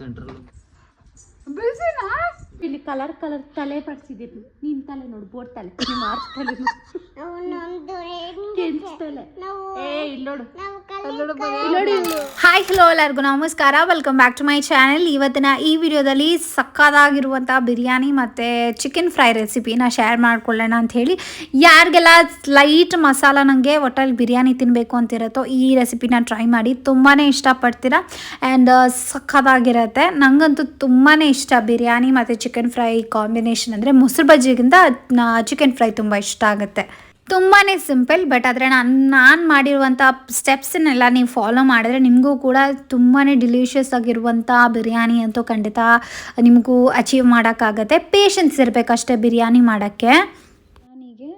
Central ಬಿಸಿನಾ? ಇಲ್ಲಿ colour colour ತಲೆ ಪಡ್ಸಿದ್ದೀನಿ ನಿನ್ ತಲೆ ನೋಡು ಬೋಟ್ ತಲೆ. ನಿಮ್ಮ ಆರ್ಸ್ ತಲೆ ಕೆಂಚ್ ತಲೆ. ಏ ಇಲ್ಲಿ ನೋಡು. ಹಾಯ್ ಹಲೋ ಎಲ್ಲರಿಗೂ ನಮಸ್ಕಾರ. Welcome back to my channel ಇವತ್ತಿನ ಈ ವಿಡಿಯೋದಲ್ಲಿ ಸಕ್ಕದಾಗಿರುವಂಥ ಬಿರಿಯಾನಿ ಮತ್ತು ಚಿಕನ್ ಫ್ರೈ ರೆಸಿಪಿನ ಶೇರ್ ಮಾಡ್ಕೊಳ್ಳೋಣ ಅಂತ ಹೇಳಿ ಯಾರಿಗೆಲ್ಲ ಲೈಟ್ ಮಸಾಲ ನನಗೆ ಒಟ್ಟಲ್ಲಿ ಬಿರಿಯಾನಿ ತಿನ್ನಬೇಕು ಅಂತಿರುತ್ತೋ ಈ ರೆಸಿಪಿನ ಟ್ರೈ ಮಾಡಿ ತುಂಬಾ ಇಷ್ಟಪಡ್ತೀರಾ? ಆ್ಯಂಡ್ ಸಕ್ಕದಾಗಿರುತ್ತೆ. ನನಗಂತೂ ತುಂಬಾ ಇಷ್ಟ ಬಿರಿಯಾನಿ ಮತ್ತು ಚಿಕನ್ ಫ್ರೈ ಕಾಂಬಿನೇಷನ್ ಅಂದರೆ ಮೊಸರು ಬಜ್ಜಿಗಿಂತ ಚಿಕನ್ ಫ್ರೈ ತುಂಬ ಇಷ್ಟ ಆಗುತ್ತೆ. ತುಂಬಾ ಸಿಂಪಲ್ ಬಟ್ ಆದರೆ ನಾನು ನಾನು ಮಾಡಿರುವಂಥ ಸ್ಟೆಪ್ಸನ್ನೆಲ್ಲ ನೀವು ಫಾಲೋ ಮಾಡಿದ್ರೆ ನಿಮಗೂ ಕೂಡ ತುಂಬಾ ಡಿಲಿಷಿಯಸ್ ಆಗಿರುವಂಥ ಬಿರಿಯಾನಿ ಅಂತೂ ಖಂಡಿತ ನಿಮಗೂ ಅಚೀವ್ ಮಾಡೋಕ್ಕಾಗತ್ತೆ. ಪೇಷನ್ಸ್ ಇರಬೇಕಷ್ಟೇ ಬಿರಿಯಾನಿ ಮಾಡೋಕ್ಕೆ. ನನಗೆ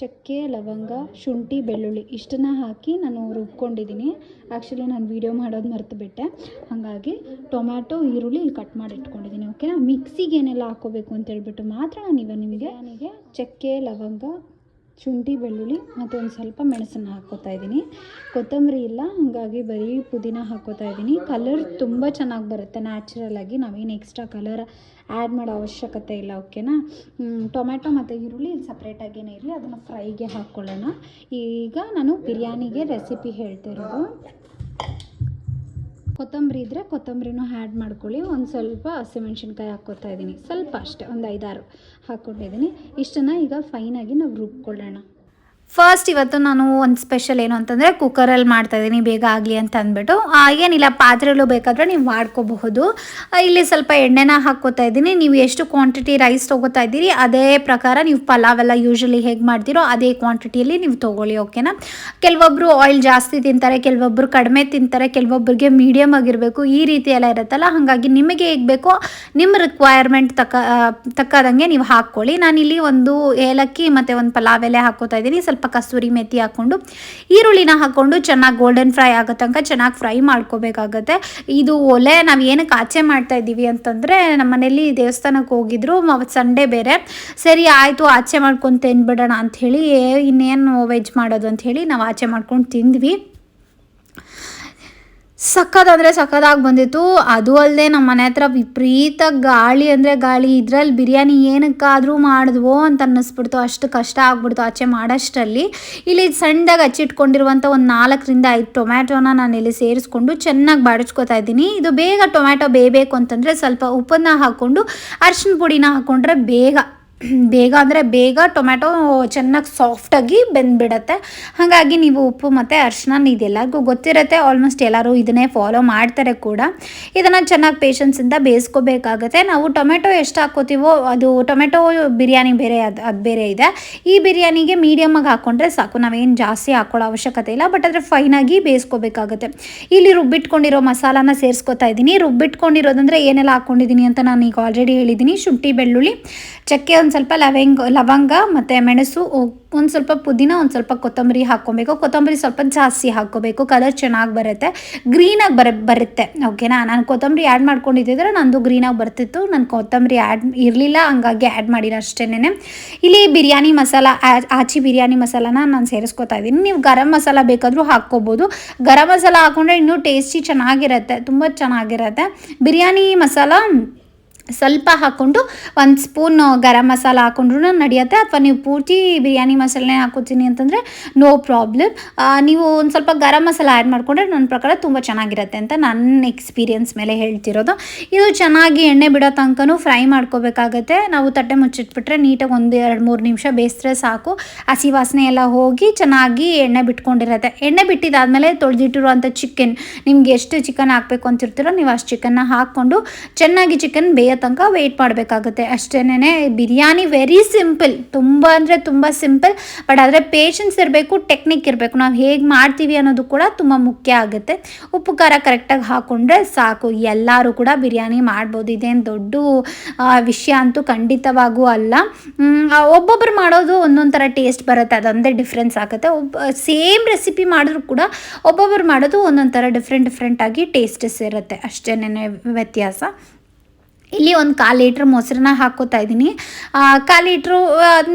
ಚಕ್ಕೆ ಲವಂಗ ಶುಂಠಿ ಬೆಳ್ಳುಳ್ಳಿ ಇಷ್ಟನ್ನ ಹಾಕಿ ನಾನು ರುಬ್ಕೊಂಡಿದ್ದೀನಿ. ಆ್ಯಕ್ಚುಲಿ ನಾನು ವೀಡಿಯೋ ಮಾಡೋದು ಮರೆತು ಬಿಟ್ಟೆ ಹಾಗಾಗಿ ಟೊಮ್ಯಾಟೊ ಈರುಳ್ಳಿ ಇಲ್ಲಿ ಕಟ್ ಮಾಡಿ ಇಟ್ಕೊಂಡಿದ್ದೀನಿ ಓಕೆನಾ ಮಿಕ್ಸಿಗೆ ಏನೆಲ್ಲ ಹಾಕೋಬೇಕು ಅಂತ ಹೇಳ್ಬಿಟ್ಟು ಮಾತ್ರ ನಾನು ಇವಾಗ ನಿಮಗೆ ನನಗೆ ಚಕ್ಕೆ ಲವಂಗ ಶುಂಠಿ, ಬೆಳ್ಳುಳ್ಳಿ ಮತ್ತು ಒಂದು ಸ್ವಲ್ಪ ಮೆಣಸನ್ನು ಹಾಕ್ಕೋತಾ ಇದ್ದೀನಿ ಕೊತ್ತಂಬರಿ ಇಲ್ಲ, ಹಾಗಾಗಿ ಬರೀ ಪುದೀನ ಹಾಕ್ಕೋತಾ ಇದ್ದೀನಿ ಕಲರ್ ತುಂಬ ಚೆನ್ನಾಗಿ ಬರುತ್ತೆ. ನ್ಯಾಚುರಲ್ ಆಗಿ ನಾವೇನು ಎಕ್ಸ್ಟ್ರಾ ಕಲರ್ ಆ್ಯಡ್ ಮಾಡೋ ಅವಶ್ಯಕತೆ ಇಲ್ಲ ಓಕೆನಾ ಟೊಮ್ಯಾಟೊ ಮತ್ತು ಈರುಳ್ಳಿ ಸಪ್ರೇಟಾಗೇನೇ ಇರಲಿ, ಅದನ್ನು ಫ್ರೈಗೆ ಹಾಕ್ಕೊಳ್ಳೋಣ ಈಗ ನಾನು ಬಿರಿಯಾನಿಗೆ ರೆಸಿಪಿ ಹೇಳ್ತಿರೋದು ಕೊತ್ತಂಬರಿ ಇದ್ದರೆ ಕೊತ್ತಂಬರಿನೂ ಆ್ಯಡ್ ಮಾಡ್ಕೊಳ್ಳಿ. ಒಂದು ಸ್ವಲ್ಪ ಹಸಿಮೆಣ್ಸಿನ್ಕಾಯಿ ಹಾಕ್ಕೋತಾ ಇದ್ದೀನಿ ಸ್ವಲ್ಪ ಅಷ್ಟೇ, ಒಂದು ಐದಾರು ಹಾಕ್ಕೊಂಡಿದ್ದೀನಿ ಇಷ್ಟನ್ನು ಈಗ ಫೈನಾಗಿ ನಾವು ರುಬ್ಕೊಳ್ಳೋಣ. ಫಸ್ಟ್ ಇವತ್ತು ನಾನು ಒಂದು ಸ್ಪೆಷಲ್ ಏನು ಅಂತಂದರೆ ಕುಕ್ಕರಲ್ಲಿ ಮಾಡ್ತಾಯಿದ್ದೀನಿ ಬೇಗ ಆಗಲಿ ಅಂತ ಅಂದ್ಬಿಟ್ಟು. ಏನಿಲ್ಲ ಪಾತ್ರೆಗಳು ಬೇಕಾದರೆ ನೀವು ಮಾಡ್ಕೋಬಹುದು. ಇಲ್ಲಿ ಸ್ವಲ್ಪ ಎಣ್ಣೆನ ಹಾಕ್ಕೋತಾ ಇದ್ದೀನಿ. ನೀವು ಎಷ್ಟು ಕ್ವಾಂಟಿಟಿ ರೈಸ್ ತೊಗೋತಾ ಇದ್ದೀರಿ, ಅದೇ ಪ್ರಕಾರ ನೀವು ಪಲಾವ್ ಎಲ್ಲ ಯೂಶ್ವಲಿ ಹೇಗೆ ಮಾಡ್ತೀರೋ ಅದೇ ಕ್ವಾಂಟಿಟಿಯಲ್ಲಿ ನೀವು ತೊಗೊಳ್ಳಿ ಓಕೆನಾ ಕೆಲವೊಬ್ಬರು ಆಯಿಲ್ ಜಾಸ್ತಿ ತಿಂತಾರೆ ಕೆಲವೊಬ್ಬರು ಕಡಿಮೆ ತಿಂತಾರೆ ಕೆಲವೊಬ್ಬರಿಗೆ ಮೀಡಿಯಮ್ ಆಗಿರಬೇಕು, ಈ ರೀತಿ ಎಲ್ಲ ಇರುತ್ತಲ್ಲ, ಹಾಗಾಗಿ ನಿಮಗೆ ಹೇಗೆ ಬೇಕೋ ನಿಮ್ಮ ರಿಕ್ವೈರ್ಮೆಂಟ್ ತಕ್ಕ ತಕ್ಕದಂಗೆ ನೀವು ಹಾಕ್ಕೊಳ್ಳಿ. ನಾನಿಲ್ಲಿ ಒಂದು ಏಲಕ್ಕಿ ಮತ್ತು ಒಂದು ಪಲಾವ್ ಎಲೆ ಹಾಕ್ಕೋತಾ ಇದ್ದೀನಿ. ಸ್ವಲ್ಪ ಕಸ್ತೂರಿ ಮೆಥಿ ಹಾಕ್ಕೊಂಡು ಈರುಳ್ಳಿನ ಹಾಕ್ಕೊಂಡು ಚೆನ್ನಾಗಿ ಗೋಲ್ಡನ್ ಫ್ರೈ ಆಗೋ ತನಕ ಚೆನ್ನಾಗಿ ಫ್ರೈ ಮಾಡ್ಕೋಬೇಕಾಗತ್ತೆ. ಇದು ಒಲೆ ನಾವು ಏನಕ್ಕೆ ಆಚೆ ಮಾಡ್ತಾ ಇದ್ದೀವಿ ಅಂತಂದರೆ ನಮ್ಮ ಮನೇಲಿ ದೇವಸ್ಥಾನಕ್ಕೆ ಹೋಗಿದ್ರು ಸಂಡೇ ಬೇರೆ. ಸರಿ, ಆಯಿತು, ಆಚೆ ಮಾಡ್ಕೊಂಡು ತಿನ್ಬಿಡೋಣ ಅಂಥೇಳಿ ಇನ್ನೇನು ವೆಜ್ ಮಾಡೋದು ಅಂಥೇಳಿ ನಾವು ಆಚೆ ಮಾಡ್ಕೊಂಡು ತಿಂದ್ವಿ. ಸಕ್ಕತ್ತಾದರೆ ಸಖತ್ತಾಗಿ ಬಂದಿತ್ತು. ಅದು ಅಲ್ಲದೆ ನಮ್ಮ ಮನೆ ಹತ್ರ ವಿಪರೀತ ಗಾಳಿ ಅಂದರೆ ಗಾಳಿ. ಇದ್ರಲ್ಲಿ ಬಿರಿಯಾನಿ ಏನಕ್ಕಾದರೂ ಮಾಡಿದ್ವೋ ಅಂತ ಅನ್ನಿಸ್ಬಿಡ್ತು. ಅಷ್ಟು ಕಷ್ಟ ಆಗ್ಬಿಡ್ತು ಆಚೆ ಮಾಡೋಷ್ಟರಲ್ಲಿ. ಇಲ್ಲಿ ಸಣ್ಣದಾಗಿ ಹಚ್ಚಿಟ್ಕೊಂಡಿರುವಂಥ ಒಂದು ನಾಲ್ಕರಿಂದ ಐದು ಟೊಮ್ಯಾಟೋನ ನಾನು ಇಲ್ಲಿ ಸೇರಿಸ್ಕೊಂಡು ಚೆನ್ನಾಗಿ ಬಾಡಿಸ್ಕೊತಾ ಇದ್ದೀನಿ. ಇದು ಬೇಗ ಟೊಮ್ಯಾಟೊ ಬೇಯಬೇಕು ಅಂತಂದರೆ ಸ್ವಲ್ಪ ಉಪ್ಪನ್ನ ಹಾಕ್ಕೊಂಡು ಅರ್ಶಿನ ಪುಡಿನ ಹಾಕ್ಕೊಂಡ್ರೆ ಬೇಗ ಬೇಗ ಅಂದರೆ ಬೇಗ ಟೊಮ್ಯಾಟೊ ಚೆನ್ನಾಗಿ ಸಾಫ್ಟಾಗಿ ಬೆಂದ್ಬಿಡತ್ತೆ. ಹಾಗಾಗಿ ನೀವು ಉಪ್ಪು ಮತ್ತು ಅರ್ಶಿನ ಇದೆಲ್ಲರಿಗೂ ಗೊತ್ತಿರುತ್ತೆ. ಆಲ್ಮೋಸ್ಟ್ ಎಲ್ಲರೂ ಇದನ್ನೇ ಫಾಲೋ ಮಾಡ್ತಾರೆ ಕೂಡ. ಇದನ್ನು ಚೆನ್ನಾಗಿ ಪೇಷನ್ಸಿಂದ ಬೇಯಿಸ್ಕೋಬೇಕಾಗತ್ತೆ. ನಾವು ಟೊಮೆಟೊ ಎಷ್ಟು ಹಾಕ್ಕೋತೀವೋ ಅದು ಟೊಮೆಟೊ ಬಿರಿಯಾನಿ ಬೇರೆ ಅದು ಅದು ಬೇರೆ ಇದೆ. ಈ ಬಿರಿಯಾನಿಗೆ ಮೀಡಿಯಮಾಗಿ ಹಾಕ್ಕೊಂಡ್ರೆ ಸಾಕು. ನಾವೇನು ಜಾಸ್ತಿ ಹಾಕ್ಕೊಳ್ಳೋ ಅವಶ್ಯಕತೆ ಇಲ್ಲ. ಬಟ್ ಆದರೆ ಫೈನಾಗಿ ಬೇಯಿಸ್ಕೋಬೇಕಾಗತ್ತೆ. ಇಲ್ಲಿ ರುಬ್ಬಿಟ್ಕೊಂಡಿರೋ ಮಸಾಲಾನ ಸೇರಿಸ್ಕೊತಾ ಇದ್ದೀನಿ. ರುಬ್ಬಿಟ್ಕೊಂಡಿರೋದಂದರೆ ಏನೆಲ್ಲ ಹಾಕ್ಕೊಂಡಿದ್ದೀನಿ ಅಂತ ನಾನು ಈಗ ಆಲ್ರೆಡಿ ಹೇಳಿದ್ದೀನಿ. ಶುಂಠಿ, ಬೆಳ್ಳುಳ್ಳಿ, ಚಕ್ಕೆ ಒಂದು ಸ್ವಲ್ಪ ಲವಂಗ ಲವಂಗ ಮತ್ತು ಮೆಣಸು ಒಂದು ಸ್ವಲ್ಪ ಪುದೀನ, ಒಂದು ಸ್ವಲ್ಪ ಕೊತ್ತಂಬರಿ ಹಾಕ್ಕೊಬೇಕು. ಕೊತ್ತಂಬರಿ ಸ್ವಲ್ಪ ಜಾಸ್ತಿ ಹಾಕ್ಕೋಬೇಕು. ಕಲರ್ ಚೆನ್ನಾಗಿ ಬರುತ್ತೆ. ಗ್ರೀನಾಗಿ ಬರ, ಬರುತ್ತೆ. ಓಕೆನಾ ನಾನು ಕೊತ್ತಂಬರಿ ಆ್ಯಡ್ ಮಾಡ್ಕೊಂಡಿದ್ದಿದ್ರೆ ನಂದು ಗ್ರೀನಾಗಿ ಬರ್ತಿತ್ತು. ನಾನು ಕೊತ್ತಂಬರಿ ಆ್ಯಡ್ ಇರಲಿಲ್ಲ, ಹಂಗಾಗಿ ಆ್ಯಡ್ ಮಾಡಿರೋ ಅಷ್ಟೇನೆ ಇಲ್ಲಿ ಬಿರಿಯಾನಿ ಮಸಾಲ ಆಚಿ ಬಿರಿಯಾನಿ ಮಸಾಲಾನ ನಾನು ಸೇರಿಸ್ಕೊತಾ ಇದ್ದೀನಿ. ನೀವು ಗರಂ ಮಸಾಲ ಬೇಕಾದರೂ ಹಾಕ್ಕೋಬೋದು. ಗರಂ ಮಸಾಲ ಹಾಕ್ಕೊಂಡ್ರೆ ಇನ್ನೂ ಟೇಸ್ಟಿ ಚೆನ್ನಾಗಿರುತ್ತೆ. ತುಂಬ ಚೆನ್ನಾಗಿರುತ್ತೆ. ಬಿರಿಯಾನಿ ಮಸಾಲ ಸ್ವಲ್ಪ ಹಾಕ್ಕೊಂಡು ಒಂದು ಸ್ಪೂನ್ ಗರಂ ಮಸಾಲ ಹಾಕೊಂಡ್ರೂ ನಡೆಯುತ್ತೆ. ಅಥವಾ ನೀವು ಪೂರ್ತಿ ಬಿರಿಯಾನಿ ಮಸಾಲೆನೇ ಹಾಕೋತೀನಿ ಅಂತಂದರೆ ನೋ ಪ್ರಾಬ್ಲಮ್ ನೀವು ಒಂದು ಸ್ವಲ್ಪ ಗರಂ ಮಸಾಲ ಆ್ಯಡ್ ಮಾಡಿಕೊಂಡ್ರೆ ನನ್ನ ಪ್ರಕಾರ ತುಂಬ ಚೆನ್ನಾಗಿರುತ್ತೆ ಅಂತ ನನ್ನ ಎಕ್ಸ್ಪೀರಿಯನ್ಸ್ ಮೇಲೆ ಹೇಳ್ತಿರೋದು. ಇದು ಚೆನ್ನಾಗಿ ಎಣ್ಣೆ ಬಿಡೋ ತನಕನೂ ಫ್ರೈ ಮಾಡ್ಕೋಬೇಕಾಗತ್ತೆ. ನಾವು ತಟ್ಟೆ ಮುಚ್ಚಿಟ್ಬಿಟ್ರೆ ನೀಟಾಗಿ ಒಂದು ಎರಡು ಮೂರು ನಿಮಿಷ ಬೇಯಿಸಿದ್ರೆ ಸಾಕು. ಹಸಿ ವಾಸನೆ ಎಲ್ಲ ಹೋಗಿ ಚೆನ್ನಾಗಿ ಎಣ್ಣೆ ಬಿಟ್ಕೊಂಡಿರುತ್ತೆ. ಎಣ್ಣೆ ಬಿಟ್ಟಿದ್ದಾದಮೇಲೆ ತೊಳೆದಿಟ್ಟಿರುವಂಥ ಚಿಕನ್ ನಿಮ್ಗೆ ಎಷ್ಟು ಚಿಕನ್ ಹಾಕಬೇಕು ಅಂತಿರ್ತೀರೋ ನೀವು ಅಷ್ಟು ಚಿಕನ್ನ ಹಾಕ್ಕೊಂಡು ಚೆನ್ನಾಗಿ ಚಿಕನ್ ಬೇಯೋ ತನಕ ವೆಯ್ಟ್ ಮಾಡಬೇಕಾಗುತ್ತೆ. ಅಷ್ಟೇನೆ ಬಿರಿಯಾನಿ ವೆರಿ ಸಿಂಪಲ್ ತುಂಬ ಅಂದರೆ ತುಂಬ ಸಿಂಪಲ್ ಬಟ್ ಆದರೆ ಪೇಷನ್ಸ್ ಇರಬೇಕು ಟೆಕ್ನಿಕ್ ಇರಬೇಕು. ನಾವು ಹೇಗೆ ಮಾಡ್ತೀವಿ ಅನ್ನೋದು ಕೂಡ ತುಂಬ ಮುಖ್ಯ ಆಗುತ್ತೆ. ಉಪ್ಪು, ಖಾರ ಕರೆಕ್ಟಾಗಿ ಹಾಕ್ಕೊಂಡ್ರೆ ಸಾಕು. ಎಲ್ಲರೂ ಕೂಡ ಬಿರಿಯಾನಿ ಮಾಡ್ಬೋದು. ಇದೇನು ದೊಡ್ಡ ವಿಷಯ ಅಂತೂ ಖಂಡಿತವಾಗೂ ಅಲ್ಲ. ಒಬ್ಬೊಬ್ಬರು ಮಾಡೋದು ಒಂದೊಂದು ಥರ ಟೇಸ್ಟ್ ಬರುತ್ತೆ. ಅದೊಂದೇ ಡಿಫ್ರೆನ್ಸ್ ಆಗುತ್ತೆ. ಒಬ್ಬ ಸೇಮ್ ರೆಸಿಪಿ ಮಾಡಿದ್ರು ಕೂಡ ಒಬ್ಬೊಬ್ಬರು ಮಾಡೋದು ಒಂದೊಂದು ಥರ ಡಿಫ್ರೆಂಟ್ ಡಿಫ್ರೆಂಟಾಗಿ ಟೇಸ್ಟಸ್ ಇರುತ್ತೆ. ಅಷ್ಟೇನೆ ವ್ಯತ್ಯಾಸ. ಇಲ್ಲಿ ಒಂದು ಕಾಲು ಲೀಟ್ರ್ ಮೊಸರನ್ನ ಹಾಕ್ಕೋತಾ ಇದ್ದೀನಿ. ಕಾಲು ಲೀಟ್ರು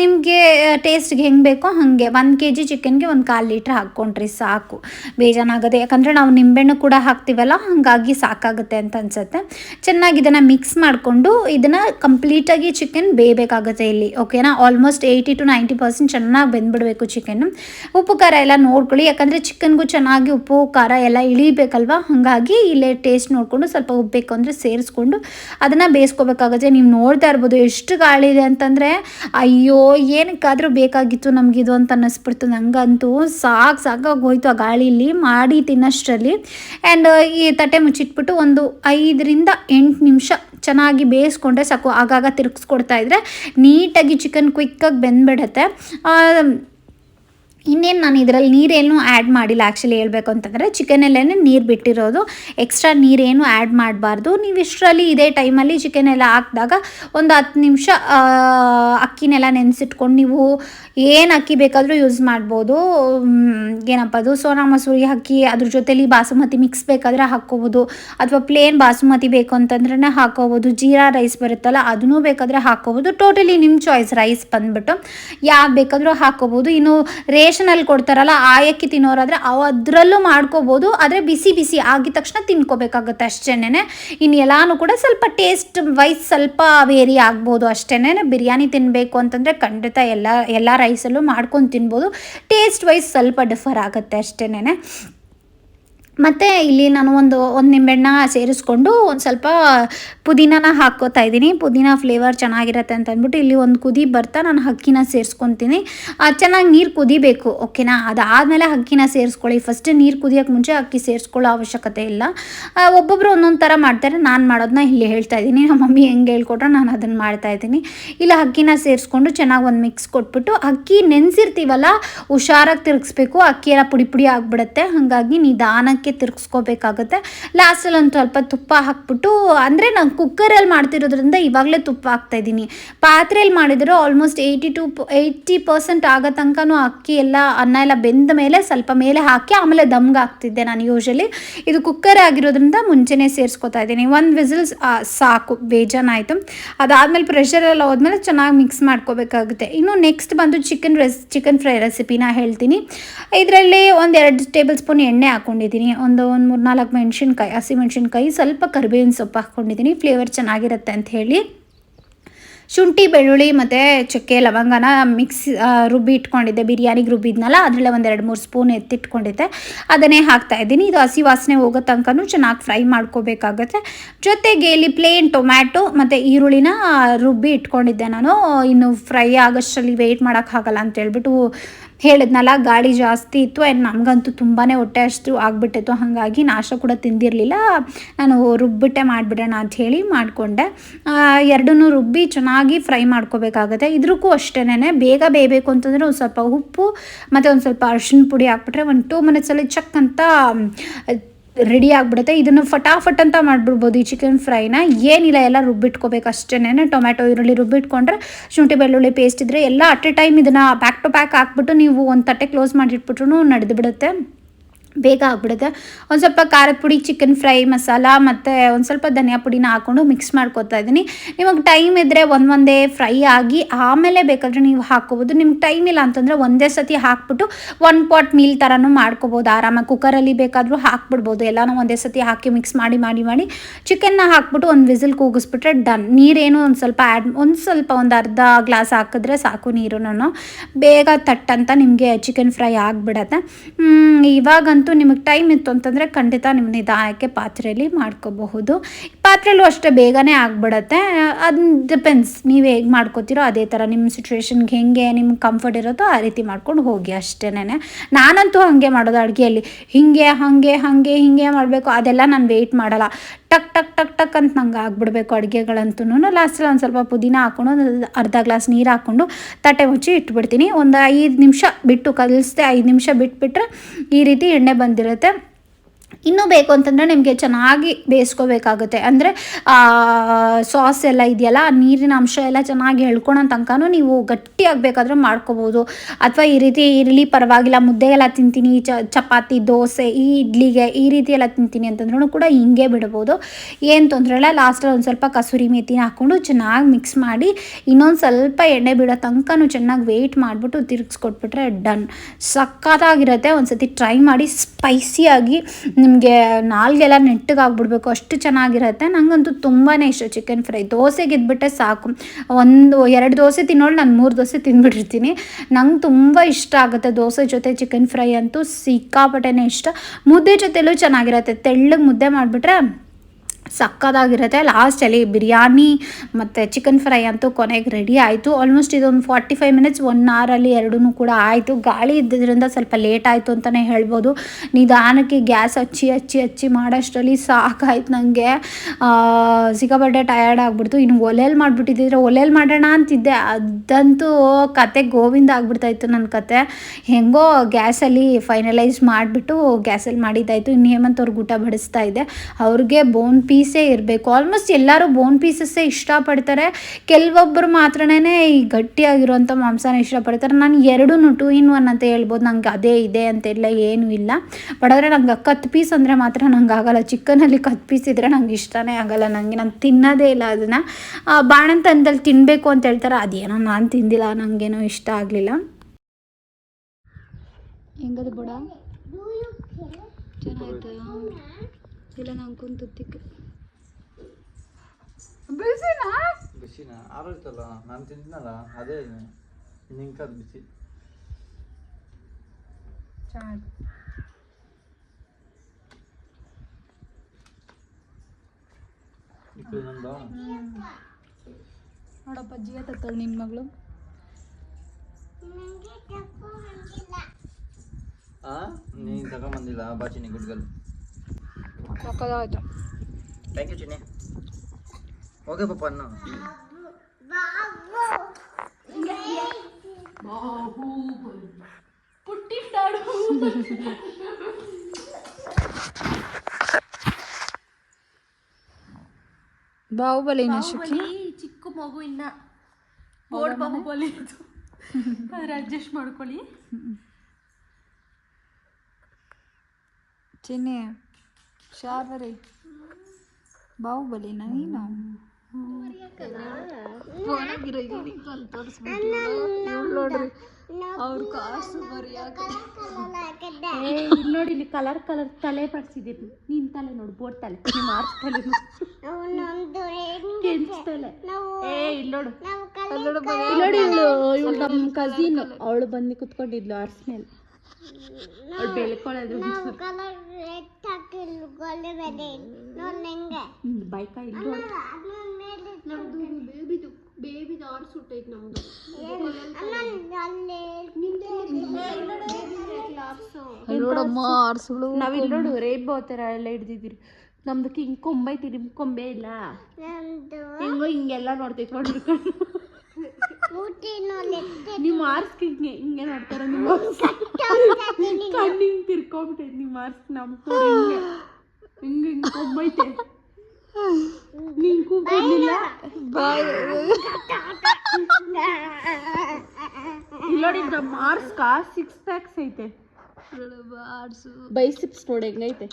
ನಿಮಗೆ ಟೇಸ್ಟ್ಗೆ ಹೆಂಗೆ ಬೇಕೋ ಹಾಗೆ. ಒಂದು ಕೆ ಜಿ ಚಿಕನ್ಗೆ ಒಂದು ಕಾಲು ಲೀಟ್ರ್ ಹಾಕ್ಕೊಂಡ್ರಿ ಸಾಕು. ಬೇಜಾನಾಗದೆ. ಯಾಕಂದರೆ ನಾವು ನಿಂಬೆಹಣ್ಣು ಕೂಡ ಹಾಕ್ತೀವಲ್ಲ, ಹಾಗಾಗಿ ಸಾಕಾಗುತ್ತೆ ಅಂತ ಅನ್ಸುತ್ತೆ. ಚೆನ್ನಾಗಿ ಇದನ್ನು ಮಿಕ್ಸ್ ಮಾಡಿಕೊಂಡು ಇದನ್ನು ಕಂಪ್ಲೀಟಾಗಿ ಚಿಕನ್ ಬೇಯಬೇಕಾಗುತ್ತೆ ಇಲ್ಲಿ, ಓಕೆನಾ? Almost eighty to ninety percent ಚೆನ್ನಾಗಿ ಬೆಂದ್ಬಿಡಬೇಕು ಚಿಕನ್ನು. ಉಪ್ಪು ಖಾರ ಎಲ್ಲ ನೋಡ್ಕೊಳ್ಳಿ. ಯಾಕಂದರೆ ಚಿಕನ್ಗೂ ಚೆನ್ನಾಗಿ ಉಪ್ಪು, ಖಾರ ಎಲ್ಲ ಇಳಿಬೇಕಲ್ವಾ? ಹಾಗಾಗಿ ಇಲ್ಲೇ ಟೇಸ್ಟ್ ನೋಡಿಕೊಂಡು ಸ್ವಲ್ಪ ಉಪ್ಪು ಬೇಕು ಅಂದರೆ ಸೇರಿಸ್ಕೊಂಡು ಅದನ್ನು ಬೇಯಿಸ್ಕೋಬೇಕಾಗುತ್ತೆ. ನೀವು ನೋಡ್ತಾ ಇರ್ಬೋದು ಎಷ್ಟು ಗಾಳಿ ಇದೆ ಅಂತಂದರೆ, ಅಯ್ಯೋ, ಏನಕ್ಕಾದರೂ ಬೇಕಾಗಿತ್ತು ನಮಗಿದು ಅಂತ ಅನ್ನಿಸ್ಬಿಡ್ತು. ನನಗಂತೂ ಸಾಕು ಸಾಕಾಗಿ ಹೋಯ್ತು ಆ ಗಾಳಿಲಿ. ಮಾಡಿ ತಿನ್ನೋಷ್ಟರಲ್ಲಿ. ಆ್ಯಂಡ್ ಈ ತಟ್ಟೆ ಮುಚ್ಚಿಟ್ಬಿಟ್ಟು ಒಂದು ಐದರಿಂದ ಎಂಟು ನಿಮಿಷ ಚೆನ್ನಾಗಿ ಬೇಯಿಸ್ಕೊಂಡ್ರೆ ಸಾಕು. ಆಗಾಗ ತಿರುಗಿಸ್ಕೊಡ್ತಾ ಇದ್ರೆ ನೀಟಾಗಿ ಚಿಕನ್ ಕ್ವಿಕ್ಕಾಗಿ ಬೆಂದ್ಬಿಡತ್ತೆ. ಇನ್ನೇನು ನಾನು ಇದರಲ್ಲಿ ನೀರೇನು ಆ್ಯಡ್ ಮಾಡಿಲ್ಲ. ಆ್ಯಕ್ಚುಲಿ ಹೇಳಬೇಕು ಅಂತಂದರೆ ಚಿಕನಲ್ಲೇ ನೀರು ಬಿಟ್ಟಿರೋದು. ಎಕ್ಸ್ಟ್ರಾ ನೀರೇನು ಆ್ಯಡ್ ಮಾಡಬಾರ್ದು. ನೀವು ಇಷ್ಟರಲ್ಲಿ ಇದೇ ಟೈಮಲ್ಲಿ ಚಿಕನ್ ಎಲ್ಲ ಹಾಕಿದಾಗ ಒಂದು ಹತ್ತು ನಿಮಿಷ ಅಕ್ಕಿನೆಲ್ಲ ನೆನೆಸಿಟ್ಕೊಂಡು ನೀವು ಏನು ಅಕ್ಕಿ ಬೇಕಾದರೂ ಯೂಸ್ ಮಾಡ್ಬೋದು. ಏನಪ್ಪ ಅದು? ಸೋನಾ ಮಸೂರಿ ಅಕ್ಕಿ, ಅದ್ರ ಜೊತೆಲಿ ಬಾಸುಮತಿ ಮಿಕ್ಸ್ ಬೇಕಾದರೆ ಹಾಕ್ಕೋಬೋದು. ಅಥವಾ ಪ್ಲೇನ್ ಬಾಸುಮತಿ ಬೇಕು ಅಂತಂದ್ರೆ ಹಾಕೋಬೋದು ಜೀರಾ ರೈಸ್ ಬರುತ್ತಲ್ಲ, ಅದನ್ನೂ ಬೇಕಾದರೆ ಹಾಕ್ಕೋಬೋದು. ಟೋಟಲಿ ನಿಮ್ಮ ಚಾಯ್ಸ್ ರೈಸ್ ಬಂದ್ಬಿಟ್ಟು ಯಾವ ಬೇಕಾದರೂ ಹಾಕ್ಕೋಬೋದು. ಇನ್ನು ರೇಷನಲ್ಲಿ ಕೊಡ್ತಾರಲ್ಲ ಆ ಅಕ್ಕಿ ತಿನ್ನೋರಾದರೆ ಅವು ಅದರಲ್ಲೂ ಮಾಡ್ಕೋಬೋದು. ಆದರೆ ಬಿಸಿ ಬಿಸಿ ಆಗಿದ ತಕ್ಷಣ ತಿನ್ಕೋಬೇಕಾಗುತ್ತೆ ಅಷ್ಟೇನೆ ಇನ್ನು ಎಲ್ಲಾನು ಕೂಡ ಸ್ವಲ್ಪ ಟೇಸ್ಟ್ ವೈಸ್ ಸ್ವಲ್ಪ ವೇರಿ ಆಗ್ಬೋದು ಅಷ್ಟೇನೆ ಬಿರಿಯಾನಿ ತಿನ್ನಬೇಕು ಅಂತಂದರೆ ಖಂಡಿತ ಎಲ್ಲ ಎಲ್ಲ ರೈಸಲ್ಲೂ ಮಾಡ್ಕೊಂಡು ತಿನ್ಬೋದು. ಟೇಸ್ಟ್ ವೈಸ್ ಸ್ವಲ್ಪ ಡಿಫರ್ ಆಗುತ್ತೆ ಅಷ್ಟೇನೆ ಮತ್ತು ಇಲ್ಲಿ ನಾನು ಒಂದು ಒಂದು ನಿಂಬೆಹಣ್ಣ ಸೇರಿಸ್ಕೊಂಡು ಒಂದು ಸ್ವಲ್ಪ ಪುದೀನಾನ ಹಾಕ್ಕೋತಾ ಇದ್ದೀನಿ. ಪುದೀನ ಫ್ಲೇವರ್ ಚೆನ್ನಾಗಿರುತ್ತೆ ಅಂತ ಅಂದ್ಬಿಟ್ಟು ಇಲ್ಲಿ ಒಂದು ಕುದಿ ಬರ್ತಾ ನಾನು ಹಕ್ಕಿನ ಸೇರಿಸ್ಕೊತೀನಿ. ಚೆನ್ನಾಗಿ ನೀರು ಕುದಿಬೇಕು ಓಕೆನಾ ಅದಾದಮೇಲೆ ಹಕ್ಕಿನ ಸೇರಿಸ್ಕೊಳ್ಳಿ. ಫಸ್ಟ್ ನೀರು ಕುದಿಯೋಕ್ಕೆ ಮುಂಚೆ ಅಕ್ಕಿ ಸೇರಿಸ್ಕೊಳ್ಳೋ ಅವಶ್ಯಕತೆ ಇಲ್ಲ. ಒಬ್ಬೊಬ್ಬರು ಒಂದೊಂದು ಥರ ಮಾಡ್ತಾರೆ. ನಾನು ಮಾಡೋದನ್ನ ಇಲ್ಲಿ ಹೇಳ್ತಾ ಇದ್ದೀನಿ. ನಮ್ಮ ಮಮ್ಮಿ ಹೆಂಗೆ ಹೇಳ್ಕೊಟ್ರೆ ನಾನು ಅದನ್ನು ಮಾಡ್ತಾ ಇದ್ದೀನಿ. ಇಲ್ಲ, ಹಕ್ಕಿನ ಸೇರಿಸ್ಕೊಂಡು ಚೆನ್ನಾಗಿ ಒಂದು ಮಿಕ್ಸ್ ಕೊಟ್ಬಿಟ್ಟು ಅಕ್ಕಿ ನೆನೆಸಿರ್ತೀವಲ್ಲ, ಹುಷಾರಾಗಿ ತಿರುಗಿಸ್ಬೇಕು. ಅಕ್ಕಿ ಎಲ್ಲ ಪುಡಿ ಪುಡಿ ಆಗಿಬಿಡುತ್ತೆ. ಹಾಗಾಗಿ ನಿಧಾನಕ್ಕೆ ತಿರುಗಿಸ್ಕೋಬೇಕಾಗುತ್ತೆ. ಲಾಸ್ಟಲ್ಲಿ ಒಂದು ಸ್ವಲ್ಪ ತುಪ್ಪ ಹಾಕ್ಬಿಟ್ಟು, ಅಂದರೆ ನಾನು ಕುಕ್ಕರಲ್ಲಿ ಮಾಡ್ತಿರೋದ್ರಿಂದ ಇವಾಗಲೇ ತುಪ್ಪ ಹಾಕ್ತಾ ಇದ್ದೀನಿ. ಪಾತ್ರೆಯಲ್ಲಿ ಮಾಡಿದ್ರೆ almost eighty to eighty percent ಆಗೋ ತನಕನೂ ಅಕ್ಕಿ ಎಲ್ಲ, ಅನ್ನ ಎಲ್ಲ ಬೆಂದ ಮೇಲೆ ಸ್ವಲ್ಪ ಮೇಲೆ ಹಾಕಿ, ಆಮೇಲೆ ದಮ್ಗೆ ಹಾಕ್ತಿದ್ದೆ ನಾನು ಯೂಶಲಿ ಇದು ಕುಕ್ಕರ್ ಆಗಿರೋದ್ರಿಂದ ಮುಂಚೆನೇ ಸೇರಿಸ್ಕೊತಾ ಇದ್ದೀನಿ. ಒಂದು ವಿಸಿಲ್ಸ್ ಸಾಕು ಬೇಜಾನಾಯಿತು ಅದಾದಮೇಲೆ ಪ್ರೆಷರೆಲ್ಲ ಹೋದ್ಮೇಲೆ ಚೆನ್ನಾಗಿ ಮಿಕ್ಸ್ ಮಾಡ್ಕೋಬೇಕಾಗುತ್ತೆ. ಇನ್ನು ನೆಕ್ಸ್ಟ್ ಬಂದು ಚಿಕನ್ ರೆಸ್ ಚಿಕನ್ ಫ್ರೈ ರೆಸಿಪಿನ ಹೇಳ್ತೀನಿ. ಇದರಲ್ಲಿ ಒಂದು ಎರಡು ಟೇಬಲ್ ಸ್ಪೂನ್ ಎಣ್ಣೆ ಹಾಕ್ಕೊಂಡಿದ್ದೀನಿ ಒಂದು ಒಂದು, ಮೂರು, ನಾಲ್ಕು ಮೆಣಸಿನ್ಕಾಯಿ, ಹಸಿ ಮೆಣಸಿನ್ಕಾಯಿ ಸ್ವಲ್ಪ ಕರಿಬೇವಿನ ಸೊಪ್ಪು ಹಾಕ್ಕೊಂಡಿದ್ದೀನಿ. ಫ್ಲೇವರ್ ಚೆನ್ನಾಗಿರುತ್ತೆ ಅಂತ ಹೇಳಿ. ಶುಂಠಿ, ಬೆಳ್ಳುಳ್ಳಿ ಮತ್ತು ಚಕ್ಕೆ, ಲವಂಗನ ಮಿಕ್ಸ್ ರುಬ್ಬಿ ಇಟ್ಕೊಂಡಿದ್ದೆ. ಬಿರಿಯಾನಿಗೆ ರುಬ್ಬಿದ್ನಲ್ಲ, ಅದರಲ್ಲೇ ಎರಡು, ಮೂರು ಸ್ಪೂನ್ ಎತ್ತಿಟ್ಕೊಂಡಿದ್ದೆ. ಅದನ್ನೇ ಹಾಕ್ತಾ ಇದ್ದೀನಿ. ಇದು ಹಸಿ ವಾಸನೆ ಹೋಗೋ ತನಕನೂ ಚೆನ್ನಾಗಿ ಫ್ರೈ ಮಾಡ್ಕೋಬೇಕಾಗುತ್ತೆ. ಜೊತೆಗೆ ಇಲ್ಲಿ ಪ್ಲೇನ್ ಟೊಮ್ಯಾಟೊ ಮತ್ತು ಈರುಳ್ಳಿನ ರುಬ್ಬಿ ಇಟ್ಕೊಂಡಿದ್ದೆ ನಾನು. ಇನ್ನು ಫ್ರೈ ಆಗೋಷ್ಟರಲ್ಲಿ ವೆಯ್ಟ್ ಮಾಡೋಕ್ಕಾಗಲ್ಲ ಅಂತ ಹೇಳ್ಬಿಟ್ಟು ಹೇಳಿದ್ನಲ್ಲ, ಗಾಳಿ ಜಾಸ್ತಿ ಇತ್ತು ಆ್ಯಂಡ್ ನಮಗಂತೂ ತುಂಬಾ ಹೊಟ್ಟೆ ಅಷ್ಟು ಆಗಿಬಿಟ್ಟಿತ್ತು, ಹಾಗಾಗಿ ನಾಷ್ಟ ಕೂಡ ತಿಂದಿರಲಿಲ್ಲ. ನಾನು ರುಬ್ಬಿಟ್ಟೆ ಮಾಡಿಬಿಡೋಣ ಅಂತ ಹೇಳಿ ಮಾಡಿಕೊಂಡೆ. ಎರಡನ್ನೂ ರುಬ್ಬಿ ಚೆನ್ನಾಗಿ ಫ್ರೈ ಮಾಡ್ಕೋಬೇಕಾಗುತ್ತೆ. ಇದ್ರಕ್ಕೂ ಅಷ್ಟೇನೆ ಬೇಗ ಬೇಯಬೇಕು ಅಂತಂದರೆ ಒಂದು ಸ್ವಲ್ಪ ಉಪ್ಪು, ಮತ್ತು ಒಂದು ಸ್ವಲ್ಪ ಅರ್ಶಿನ ಪುಡಿ ಹಾಕ್ಬಿಟ್ರೆ ಒಂದು ಟೂ ಮಿನಿಟ್ಸಲ್ಲಿ ಚಕ್ ಅಂತ ರೆಡಿ ಆಗಿಬಿಡುತ್ತೆ. ಇದನ್ನು ಫಟಾಫಟ್ ಅಂತ ಮಾಡಿಬಿಡ್ಬೋದು ಈ ಚಿಕನ್ ಫ್ರೈನ ಏನಿಲ್ಲ, ಎಲ್ಲ ರುಬ್ಬಿಟ್ಕೋಬೇಕು ಅಷ್ಟೇನೇ ಟೊಮ್ಯಾಟೊ, ಈರುಳ್ಳಿ ರುಬ್ಬಿಟ್ಕೊಂಡ್ರೆ ಶುಂಠಿ, ಬೆಳ್ಳುಳ್ಳಿ ಪೇಸ್ಟ್ ಇದ್ದರೆ ಎಲ್ಲ ಅಟ್ ಎ ಟೈಮ್ ಇದನ್ನು ಬ್ಯಾಕ್ ಟು ಬ್ಯಾಕ್ ಹಾಕ್ಬಿಟ್ಟು ನೀವು ಒಂದು ತಟ್ಟೆ ಕ್ಲೋಸ್ ಮಾಡಿಟ್ಬಿಟ್ರು ನಡೆದು ಬಿಡುತ್ತೆ. ಬೇಗ ಆಗ್ಬಿಡುತ್ತೆ. ಒಂದು ಸ್ವಲ್ಪ ಖಾರದ ಪುಡಿ ಚಿಕನ್ ಫ್ರೈ ಮಸಾಲ ಮತ್ತು ಒಂದು ಸ್ವಲ್ಪ ಧನಿಯಾ ಪುಡಿನ ಹಾಕ್ಕೊಂಡು ಮಿಕ್ಸ್ ಮಾಡ್ಕೊತಾ ಇದ್ದೀನಿ. ನಿಮಗೆ ಟೈಮ್ ಇದ್ದರೆ ಒಂದು ಒಂದೇ ಫ್ರೈ ಆಗಿ ಆಮೇಲೆ ಬೇಕಾದರೆ ನೀವು ಹಾಕ್ಕೋಬೋದು. ನಿಮ್ಗೆ ಟೈಮ್ ಇಲ್ಲ ಅಂತಂದರೆ ಒಂದೇ ಸತಿ ಹಾಕ್ಬಿಟ್ಟು ಒನ್ ಪಾಟ್ ಮೀಲ್ ಥರನೂ ಮಾಡ್ಕೋಬೋದು. ಆರಾಮಾಗಿ ಕುಕ್ಕರಲ್ಲಿ ಬೇಕಾದರೂ ಹಾಕ್ಬಿಡ್ಬೋದು. ಎಲ್ಲನೂ ಒಂದೇ ಸತಿ ಹಾಕಿ ಮಿಕ್ಸ್ ಮಾಡಿ ಮಾಡಿ ಮಾಡಿ ಚಿಕನ್ನ ಹಾಕ್ಬಿಟ್ಟು ಒಂದು ವಿಸಿಲ್ ಕೂಗಿಸ್ಬಿಟ್ರೆ ಡನ್ ನೀರೇನು ಒಂದು ಸ್ವಲ್ಪ ಆ್ಯಡ್ ಒಂದು ಸ್ವಲ್ಪ ಒಂದು ಅರ್ಧ ಗ್ಲಾಸ್ ಹಾಕಿದ್ರೆ ಸಾಕು ನೀರು ಬೇಗ ತಟ್ಟಂತ ನಿಮಗೆ ಚಿಕನ್ ಫ್ರೈ ಆಗಿಬಿಡತ್ತೆ. ಇವಾಗಂತೂ ನಿಮಗೆ ಟೈಮ್ ಇತ್ತು ಅಂತಂದರೆ ಖಂಡಿತ ನಿಮ್ಮ ನಿಧಾನಕ್ಕೆ ಪಾತ್ರೆಯಲ್ಲಿ ಮಾಡ್ಕೋಬಹುದು. ಪಾತ್ರೆಯಲ್ಲೂ ಅಷ್ಟೇ ಬೇಗನೆ ಆಗಿಬಿಡತ್ತೆ. ಅದು ಡಿಪೆಂಡ್ಸ್ ನೀವು ಹೇಗೆ ಮಾಡ್ಕೋತೀರೋ ಅದೇ ಥರ ನಿಮ್ಮ ಸಿಚುವೇಶನ್ಗೆ ಹೆಂಗೆ ನಿಮ್ಗೆ ಕಂಫರ್ಟ್ ಇರುತ್ತೋ ಆ ರೀತಿ ಮಾಡ್ಕೊಂಡು ಹೋಗಿ ಅಷ್ಟೇನೆ. ನಾನಂತೂ ಹಾಗೆ ಮಾಡೋದು ಅಡುಗೆಯಲ್ಲಿ. ಹಿಂಗೆ, ಹಾಗೆ ಹಾಗೆ, ಹಿಂಗೆ ಮಾಡಬೇಕು. ಅದೆಲ್ಲ ನಾನು ವೆಯ್ಟ್ ಮಾಡಲ್ಲ. ಟಕ್ ಟಕ್ ಟಕ್ ಟಕ್ ಅಂತ ನಂಗೆ ಆಗ್ಬಿಡ್ಬೇಕು ಅಡುಗೆಗಳಂತೂ ಲಾಸ್ಟಲ್ಲಿ ಒಂದು ಸ್ವಲ್ಪ ಪುದೀನ ಹಾಕ್ಕೊಂಡು, ಒಂದು ಅರ್ಧ ಗ್ಲಾಸ್ ನೀರು ಹಾಕ್ಕೊಂಡು ತಟ್ಟೆ ಮುಚ್ಚಿ ಇಟ್ಬಿಡ್ತೀನಿ. ಒಂದು ಐದು ನಿಮಿಷ ಬಿಟ್ಟು ಕಲಿಸ್ದೆ, ಐದು ನಿಮಿಷ ಬಿಟ್ಬಿಟ್ರೆ ಈ ರೀತಿ ಎಣ್ಣೆ ಬಂದಿರುತ್ತೆ. ಇನ್ನೂ ಬೇಕು ಅಂತಂದರೆ ನಿಮಗೆ ಚೆನ್ನಾಗಿ ಬೇಯಿಸ್ಕೋಬೇಕಾಗುತ್ತೆ. ಅಂದರೆ ಸಾಸ್ ಎಲ್ಲ ಇದೆಯಲ್ಲ, ಆ ನೀರಿನ ಅಂಶ ಎಲ್ಲ ಚೆನ್ನಾಗಿ ಹೇಳ್ಕೊಳೋ ತನಕನೂ ನೀವು ಗಟ್ಟಿಯಾಗಬೇಕಾದ್ರೆ ಮಾಡ್ಕೋಬೋದು. ಅಥವಾ ಈ ರೀತಿ ಇರಲಿ ಪರವಾಗಿಲ್ಲ ಮುದ್ದೆ ಎಲ್ಲ ತಿಂತೀನಿ ಚಪಾತಿ, ದೋಸೆ, ಈ ಇಡ್ಲಿಗೆ ಈ ರೀತಿ ಎಲ್ಲ ತಿಂತೀನಿ ಅಂತಂದ್ರೂ ಕೂಡ ಹಿಂಗೆ ಬಿಡ್ಬೋದು. ಏನು ತೊಂದರೆ ಇಲ್ಲ ಲಾಸ್ಟಲ್ಲಿ ಒಂದು ಸ್ವಲ್ಪ ಕಸೂರಿ ಮೇಥಿನ ಹಾಕ್ಕೊಂಡು ಚೆನ್ನಾಗಿ ಮಿಕ್ಸ್ ಮಾಡಿ, ಇನ್ನೊಂದು ಸ್ವಲ್ಪ ಎಣ್ಣೆ ಬಿಡೋ ತನಕನೂ ಚೆನ್ನಾಗಿ ವೆಯ್ಟ್ ಮಾಡಿಬಿಟ್ಟು ತಿರುಗಿಸ್ಕೊಟ್ಬಿಟ್ರೆ ಡನ್. ಸಕ್ಕತ್ತಾಗಿರುತ್ತೆ ಒಂದು ಸತಿ ಟ್ರೈ ಮಾಡಿ ಸ್ಪೈಸಿಯಾಗಿ ನಿಮಗೆ ನಾಲ್ಗೆಲ್ಲ ನೆಟ್ಟಗಾಗ್ಬಿಡ್ಬೇಕು, ಅಷ್ಟು ಚೆನ್ನಾಗಿರುತ್ತೆ. ನನಗಂತೂ ತುಂಬಾ ಇಷ್ಟ ಚಿಕನ್ ಫ್ರೈ ದೋಸೆಗೆ ಇದ್ಬಿಟ್ಟೆ ಸಾಕು. ಒಂದು, ಎರಡು ದೋಸೆ ತಿನ್ನೋಳು, ನಾನು ಮೂರು ದೋಸೆ ತಿಂದ್ಬಿಟ್ಟಿರ್ತೀನಿ ನಂಗೆ ತುಂಬ ಇಷ್ಟ ಆಗುತ್ತೆ ದೋಸೆ ಜೊತೆ ಚಿಕನ್ ಫ್ರೈ ಅಂತೂ. ಸಿಕ್ಕಾಪಟ್ಟೆನೇ ಇಷ್ಟ. ಮುದ್ದೆ ಜೊತೆಲೂ ಚೆನ್ನಾಗಿರುತ್ತೆ. ತೆಳ್ಳಗೆ ಮುದ್ದೆ ಮಾಡಿಬಿಟ್ರೆ ಸಕ್ಕದಾಗಿರುತ್ತೆ. ಲಾಸ್ಟಲ್ಲಿ ಬಿರಿಯಾನಿ ಮತ್ತು ಚಿಕನ್ ಫ್ರೈ ಅಂತೂ ಕೊನೆಗೆ ರೆಡಿ ಆಯಿತು. ಆಲ್ಮೋಸ್ಟ್ ಇದೊಂದು ಫಾರ್ಟಿ ಫೈವ್ ಮಿನಿಟ್ಸ್ ಒನ್ ಅವರಲ್ಲಿ ಎರಡೂ ಕೂಡ ಆಯಿತು. ಗಾಳಿ ಇದ್ದಿದ್ದರಿಂದ ಸ್ವಲ್ಪ ಲೇಟ್ ಆಯಿತು ಅಂತಲೇ ಹೇಳ್ಬೋದು. ನಿಧಾನಕ್ಕೆ ಗ್ಯಾಸ್ ಹಚ್ಚಿ ಹಚ್ಚಿ ಹಚ್ಚಿ ಮಾಡೋಷ್ಟರಲ್ಲಿ ಸಾಕಾಯ್ತು ನನಗೆ ಸಿಕ್ಕಾಪಟ್ಟೆ ಟಯರ್ಡ್ ಆಗಿಬಿಡ್ತು. ಇನ್ನು ಒಲೆಯಲ್ಲಿ ಮಾಡಿಬಿಟ್ಟಿದ್ದಿದ್ರೆ ಒಲೆಯಲ್ಲಿ ಮಾಡೋಣ ಅಂತಿದ್ದೆ. ಅದಂತೂ ಕತೆ ಗೋವಿಂದ ಆಗಿಬಿಡ್ತಾಯಿತ್ತು ನನ್ನ ಕತೆ. ಹೆಂಗೋ ಗ್ಯಾಸಲ್ಲಿ ಫೈನಲೈಸ್ ಮಾಡಿಬಿಟ್ಟು ಗ್ಯಾಸಲ್ಲಿ ಮಾಡಿದ್ದಾಯಿತು. ಇನ್ನು ಹೇಮಂತ್ ಅವ್ರಿಗೆ ಊಟ ಬಡಿಸ್ತಾ ಇದ್ದೆ. ಅವ್ರಿಗೆ ಬೋನ್ ಪೀಸೇ ಇರಬೇಕು. ಆಲ್ಮೋಸ್ಟ್ ಎಲ್ಲರೂ ಬೋನ್ ಪೀಸಸ್ಸೇ ಇಷ್ಟಪಡ್ತಾರೆ. ಕೆಲವೊಬ್ಬರು ಮಾತ್ರನೇ ಈ ಗಟ್ಟಿಯಾಗಿರುವಂಥ ಮಾಂಸನ ಇಷ್ಟಪಡ್ತಾರೆ. ನಾನು ಎರಡೂ ಟೂ ಇನ್ ಒನ್ ಅಂತ ಹೇಳ್ಬೋದು. ನಂಗೆ ಅದೇ ಇದೆ ಅಂತೆಲ್ಲ ಏನೂ ಇಲ್ಲ. ಬಟ್ ಆದರೆ ನಂಗೆ ಕತ್ ಪೀಸ್ ಅಂದರೆ ಮಾತ್ರ ನಂಗೆ ಆಗಲ್ಲ. ಚಿಕನಲ್ಲಿ ಕತ್ ಪೀಸ್ ಇದ್ದರೆ ನಂಗೆ ಇಷ್ಟನೇ ಆಗಲ್ಲ. ನನಗೆ ನಾನು ತಿನ್ನೋದೇ ಇಲ್ಲ ಅದನ್ನು. ಬಾಣಂತನದಲ್ಲಿ ತಿನ್ನಬೇಕು ಅಂತ ಹೇಳ್ತಾರೆ. ಅದೇನೋ ನಾನು ತಿಂದಿಲ್ಲ. ನನಗೇನೋ ಇಷ್ಟ ಆಗಲಿಲ್ಲ. ಹೆಂಗದು ಬಡ? ಚೆನ್ನಾಗಿತ್ತು ಇಲ್ಲ ನಂಗೆ ಕುಂತು ತಿಕ್ಕ ಬಿಸಿನ? ಆರೋಯ್ತಲ್ಲ? ನಾನು ತಿಂದಿನಲ್ಲ ಅದೇ ನಿಂಕದ್ ಬಿಸಿ. ನಂದು? ನೋಡಪ್ಪ ಜಿಯ ತತ್ತಳು ನಿನ್ನ ಮಗಳು. ಆ? ನೀನು ತಗೊಂಬಂದಿಲ್ಲ ಬಾ Chinni good girl. Thank you Chinni. Okay ಪಪ್ಪ ಅನ್ನ ಬಾಹುಬಲಿ ಬಾಹುಬಲಿ ಚಿಕ್ಕ ಮಗು ಇನ್ನ ಬೋರ್ಡ್ ಬಾಹುಬಲಿ ಇದು ಅದ್ರ ಅಡ್ಜಸ್ಟ್ ಮಾಡ್ಕೊಳ್ಳಿ. ಚಿನ್ನಿ ಶಾರ್ವರಿ ಬಾಹುಬಲಿ ನೀನು ನೋಡಿ ಇಲ್ಲಿ ಕಲರ್ ಕಲರ್ ತಲೆ ಪಡ್ಸಿದ್ದೀನಿ ನಿನ್ ತಲೆ ನೋಡು ಬೋಟ್ ತಲೆ. ನಿಮ್ಮ ಆರ್ಸ್ ತಲೆ ಏ, ಇಲ್ಲಿ ನೋಡು. ನೋಡಿ ಕಸಿನ್ ಅವಳು ಬಂದು ಕುತ್ಕೊಂಡಿದ್ಲು ಅವಳು ಬೆಳ್ಕೊಳ್ಳೋದು ಬೈಕ ಇಲ್ಲಿ ನೋಡು ನೋಡಮ್ಮ ಆರ್ಸುಗಳು ನಾವ್ ಇಲ್ಲಿ ನೋಡು ರೇಬೋ ಥರ ಎಲ್ಲ ಹಿಡ್ದಿದ್ದೀರಿ. ನಮ್ದು ಹಿಂಗ್ ಕೊಂಬೆ ಐತಿ ನಿಮ್ ಕೊಂಬೆ ಇಲ್ಲ. ಹೆಂಗೋ ಹಿಂಗೆಲ್ಲ ನೋಡ್ತೈತಿ ಹೊಡ್ಕೊಂಡು ನಿಮ್ ಮಾರ್ಕ್ಸ್ ಹಿಂಗೆ ಹಿಂಗೆ ನೋಡ್ತಾರ ನಿಮ್ಮ ಕಣ್ಣು ಹಿಂಗ್ ತಿರ್ಕೊಂಬಿಟ್ಟೈತಿ ನಿಮ್ಮ ಮಾರ್ಕ್ಸ್ ನಮ್ಮ ಹಿಂಗೆ. ಹಿಂಗೆ ಹಿಂಗೆ ಕೊಬ್ಬೈತೆ. ನೀನ್ ಕೂಗಿಲ್ಲ ಇಲ್ಲಿ ನೋಡಿ. ನಮ್ಮ ಕಾ ಸಿಕ್ಸ್ ಪ್ಯಾಕ್ಸ್ ಐತೆ. ಬೈಸಿಪ್ಸ್ ನೋಡಿ ಹೆಂಗೈತೆ.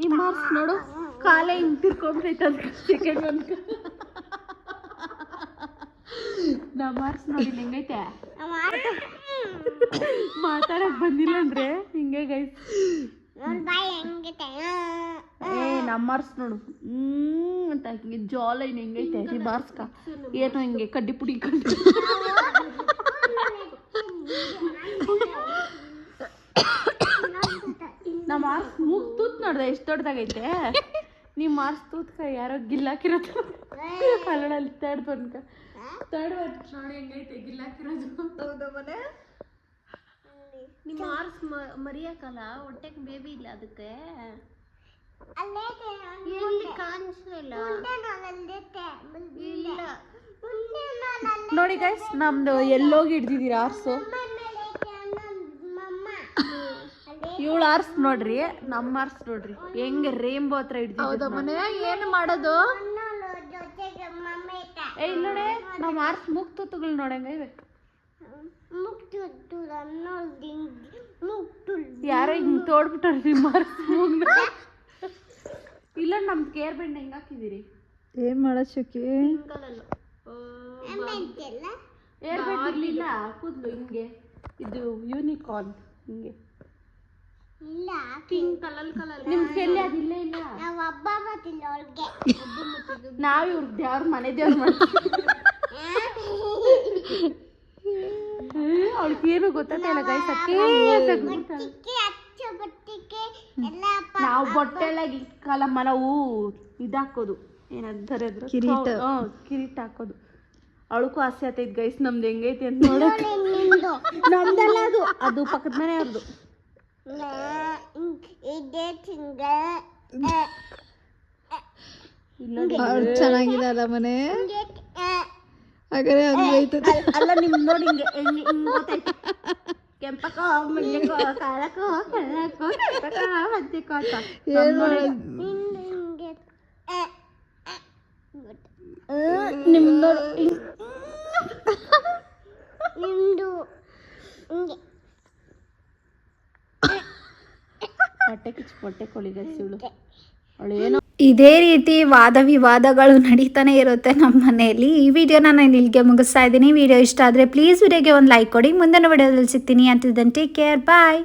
ನಿಮ್ಮ ಮಾರ್ಕ್ಸ್ ನೋಡು. ಕಾಲೇ ಹಿಂಗೆ ತಿರ್ಕೊಂಬಿಟ್ಟೈತೆ ಅಂತ ಸೆಕೆಂಡ್ ಒನ್ ನಮ್ಮ ಮಾರ್ಕ್ಸ್ ನೋಡಿ ಹೆಂಗೈತೆ? ಮಾತಾಡಕ್ ಬಂದಿಲ್ಲ ಅಂದ್ರೆ ಹಿಂಗೆ ಗೈಸ್ ಏ ನಮ್ಮ ಮಾರ್ಕ್ಸ್ ನೋಡು. ಹ್ಮ್ ಅಂತ ಹಿಂಗೆ ಜಾಲ ಇನ್ ಹೆಂಗೈತೆ ರೀ ಮಾರ್ಕ್ಸ್ಕ ಏನೋ ಹಿಂಗೆ ಕಡ್ಡಿ ಪುಡಿ ಕಡ್ಡಿ. ನಮ್ಮ ಮಾರ್ಕ್ಸ್ ಮೂಗ್ ತೂತ್ ನೋಡ್ದೆ ಎಷ್ಟು ದೊಡ್ಡದಾಗೈತೆ? ನಿಮ್ಮ ಮಾರ್ಕ್ಸ್ ತೂತ್ಕ ಯಾರೋ ಗಿಲ್ಲಾಕಿರೋದು. ಕನ್ನಡಲ್ಲಿ ತಡ್ದು ಬಂದ್ಕ ತರ್ಡ್ ಬಂದ್ ನೋಡಿ ಹೆಂಗೈತೆ? ಗಿಲ್ಲಾಕಿರೋದು ನಿಮ್ಮ ಆರ್ಸ್ ಮರಿಯಕ್ಕಲ್ಲ? ಹೊಟ್ಟೆಗೆ ಬೇಬಿ ಇಲ್ಲ ಅದಕ್ಕೆ? ಎಲ್ಲಿ ಕಾಣಿಸ್ಲಿಲ್ಲ ಇಲ್ಲ ನೋಡಿ ಗೈಸ್ ನಮ್ದು ಎಲ್ಲೋಗಿ ಹಿಡ್ದಿದ್ದೀರ ಆರ್ಸು? ಇವಳು ಆರ್ಸ್ ನೋಡ್ರಿ ನಮ್ಮ ಆರ್ಸ್ ನೋಡ್ರಿ. ಹೆಂಗೆ ರೇಂಬೋ ಹತ್ರ ಹಿಡ್ದು ಮನೆ? ಏನು ಮಾಡೋದು? ಏ ಇಲ್ಲ ನೋಡೆ ನಾವು ಮಾರ್ಸ್ ಮುಗ್ ತುತ್ತುಗಳು ನೋಡಂಗ ಇವೆ ಯಾರೋ ಹಿಂಗ್ ತೋಡ್ಬಿಟ್ಟಾರ ನಿಮ್ಮ ಆರ್ಸ್ ಮುಗ್ನ ಇಲ್ಲ ನಮ್ ಕೇರ್ ಬೆಂಡ್ ಹೆಂಗ್ ಹಾಕಿದಿರಿ ಏನ್ ಮಾಡೋ ಶುಕಿ? ಏರ್ ಬೆಂಡ್ ಇಲ್ಲ ಕೂದ್ಲು ಹಿಂಗೆ. ಇದು ಯೂನಿಕಾರ್ನ್ ಹಿಂಗೆ. ಪಿಂಕ್ ಕಲರ್ ಕಲರ್ ನಿಮ್ ಕೆಲ್ಲಿ ಅದಿಲ್ಲ ಇಲ್ಲ ನಾವ್ ಇವ್ರ ದೇವ್ರ ಮನೆ ದೇವ್ರ ಅವಳಿಗೆ ಏನು ಗೊತ್ತಾಗ್ತಿಲ್ಲ ಗೈಸ್ ನಾವು ಬೊಟ್ಟೆಲಾಗಿ ಇಕ್ಕಲ್ಲಮ್ಮ ನಾವು ಇದಾಕೋದು. ಏನಂತಾರೆ ಅದ್ರ ಕಿರೀಟ. ಹ್ಮ್, ಕಿರೀಟ ಹಾಕೋದು. ಅವಳಕ್ಕೂ ಆಸೆ ಆತೈತ್ ಗೈಸ್ ನಮ್ದು ಹೆಂಗೈತಿ ಅಂತ ನೋಡಕ್ ನಮ್ದಲ್ಲ ಅದು ಅದು ಪಕ್ಕದ ಮನೆ ಅವ್ರದ್ದು ಇಲ್ಲ ಚೆನ್ನಾಗಿದೆ ಅಲ್ಲ ಮನೆ ಹಾಗಾದ್ರೆ ಹಂಗೈತದೆ ಅಲ್ಲ ನಿಮ್ ನೋಡಿ ಹಿಂಗೆ ಹಿಂಗೆ ಹಿಂಗ್ ಗೊತ್ತೈತೆ ಕೆಂಪಕ್ಕ ಮಂಜಕ್ಕ ಕಾಲಕ್ಕ ಕಳ್ಳಕ್ಕ ಕೆಂಪಕ್ಕ ಮಜ್ಜಕ್ಕ ಅಂತ ನಮ್ ನೋಡಿ ನಿಮ್ ನೋಡಿ ಹಿಂಗ್- ಹೊಟ್ಟೆ ಕಿಚ್ಚು ಹೊಟ್ಟೆ ಕೊಳಿಗೆ ಸಿಳು ಅವಳು ಏನೋ ಇದೇ ರೀತಿ ವಾದ ವಿವಾದಗಳು ನಡೀತಾನೆ ಇರುತ್ತೆ ನಮ್ಮ ಮನೆಯಲ್ಲಿ. ಈ ವಿಡಿಯೋನ ನಾನು ಇಲ್ಲಿಗೆ ಮುಗಿಸ್ತಾ ಇದ್ದೀನಿ. ವಿಡಿಯೋ ಇಷ್ಟ ಆದರೆ ಪ್ಲೀಸ್ ವಿಡಿಯೋಗೆ ಒಂದು ಲೈಕ್ ಕೊಡಿ. ಮುಂದಿನ ವಿಡಿಯೋದಲ್ಲಿ ಸಿಗ್ತೀನಿ. ಅಂತಿದ್ದಂತೆ ಟೇಕ್ ಕೇರ್ ಬಾಯ್